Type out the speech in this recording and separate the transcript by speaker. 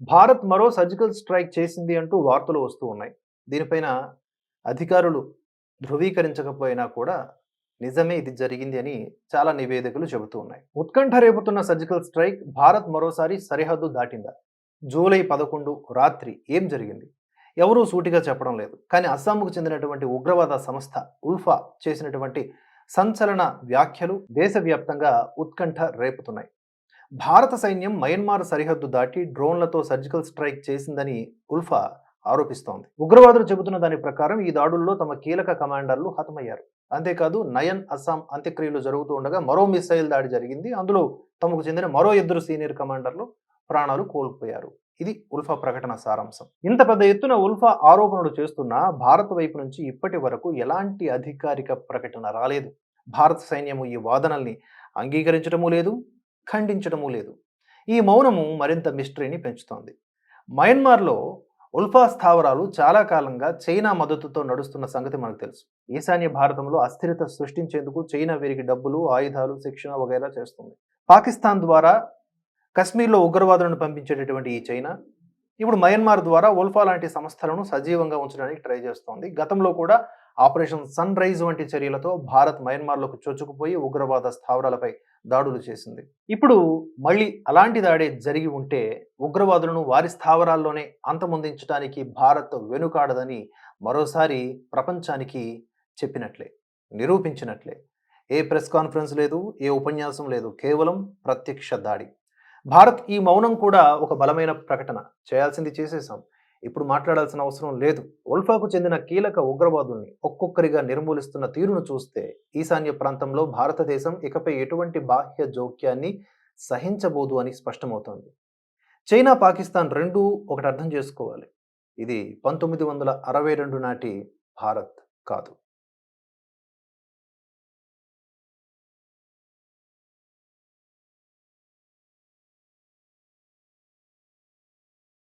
Speaker 1: భారత్ మరో surgical strike చేసింది అంటూ వార్తలు వస్తూ ఉన్నాయి. దీనిపైన అధికారులు ధృవీకరించకపోయినా కూడా నిజమే ఇది జరిగింది అని చాలా నివేదికలు చెబుతూ ఉన్నాయి. ఉత్కంఠ రేపుతున్న సర్జికల్ స్ట్రైక్ భారత్ మరోసారి సరిహద్దు దాటిందా? జూలై పదకొండు రాత్రి ఏం జరిగింది? ఎవరూ సూటిగా చెప్పడం లేదు. కానీ అస్సాంకు చెందినటువంటి ఉగ్రవాద సంస్థ ఉల్ఫా చేసినటువంటి సంచలన వ్యాఖ్యలు దేశవ్యాప్తంగా ఉత్కంఠ రేపుతున్నాయి. భారత సైన్యం మయన్మార్ సరిహద్దు దాటి డ్రోన్లతో సర్జికల్ స్ట్రైక్ చేసిందని ఉల్ఫా ఆరోపిస్తోంది. ఉగ్రవాదులు చెబుతున్న దాని ప్రకారం ఈ దాడుల్లో తమ కీలక కమాండర్లు హతమయ్యారు. అంతేకాదు నయన్ అస్సాం అంత్యక్రియలు జరుగుతూ ఉండగా మరో మిసైల్ దాడి జరిగింది. అందులో తమకు చెందిన మరో ఇద్దరు సీనియర్ కమాండర్లు ప్రాణాలు కోల్పోయారు. ఇది ఉల్ఫా ప్రకటన సారాంశం. ఇంత పెద్ద ఎత్తున ఉల్ఫా ఆరోపణలు చేస్తున్నా భారత్ వైపు నుంచి ఇప్పటి వరకు ఎలాంటి అధికారిక ప్రకటన రాలేదు. భారత సైన్యము ఈ వాదనల్ని అంగీకరించడమూ లేదు ఖండించడమూ లేదు. ఈ మౌనము మరింత మిస్టరీని పెంచుతోంది. మయన్మార్లో ఉల్ఫా స్థావరాలు చాలా కాలంగా చైనా మద్దతుతో నడుస్తున్న సంగతి మనకు తెలుసు. ఈశాన్య భారతంలో అస్థిరత సృష్టించేందుకు చైనా వీరికి డబ్బులు ఆయుధాలు శిక్షణ వగైరా చేస్తుంది. పాకిస్తాన్ ద్వారా కశ్మీర్లో ఉగ్రవాదులను పంపించేటటువంటి ఈ చైనా ఇప్పుడు మయన్మార్ ద్వారా ఉల్ఫా లాంటి సంస్థలను సజీవంగా ఉంచడానికి ట్రై చేస్తోంది. గతంలో కూడా ఆపరేషన్ సన్ రైజ్ వంటి చర్యలతో భారత్ మయన్మార్లోకి చొచ్చుకుపోయి ఉగ్రవాద స్థావరాలపై దాడులు చేసింది. ఇప్పుడు మళ్ళీ అలాంటి దాడే జరిగి ఉంటే ఉగ్రవాదులను వారి స్థావరాల్లోనే అంతమొందించడానికి భారత్ వెనుకాడదని మరోసారి ప్రపంచానికి చెప్పినట్లే నిరూపించినట్లే. ఏ ప్రెస్ కాన్ఫరెన్స్ లేదు ఏ ఉపన్యాసం లేదు కేవలం ప్రత్యక్ష దాడి. భారత్ ఈ మౌనం కూడా ఒక బలమైన ప్రకటన. చేయాల్సింది చేసేసాం ఇప్పుడు మాట్లాడాల్సిన అవసరం లేదు. ఉల్ఫాకు చెందిన కీలక ఉగ్రవాదుల్ని ఒక్కొక్కరిగా నిర్మూలిస్తున్న తీరును చూస్తే ఈశాన్య ప్రాంతంలో భారతదేశం ఇకపై ఎటువంటి బాహ్య జోక్యాన్ని సహించబోదు అని స్పష్టమవుతోంది. చైనా పాకిస్తాన్ రెండూ ఒకటి అర్థం చేసుకోవాలి. ఇది పంతొమ్మిది వందల అరవై రెండు నాటి భారత్ కాదు.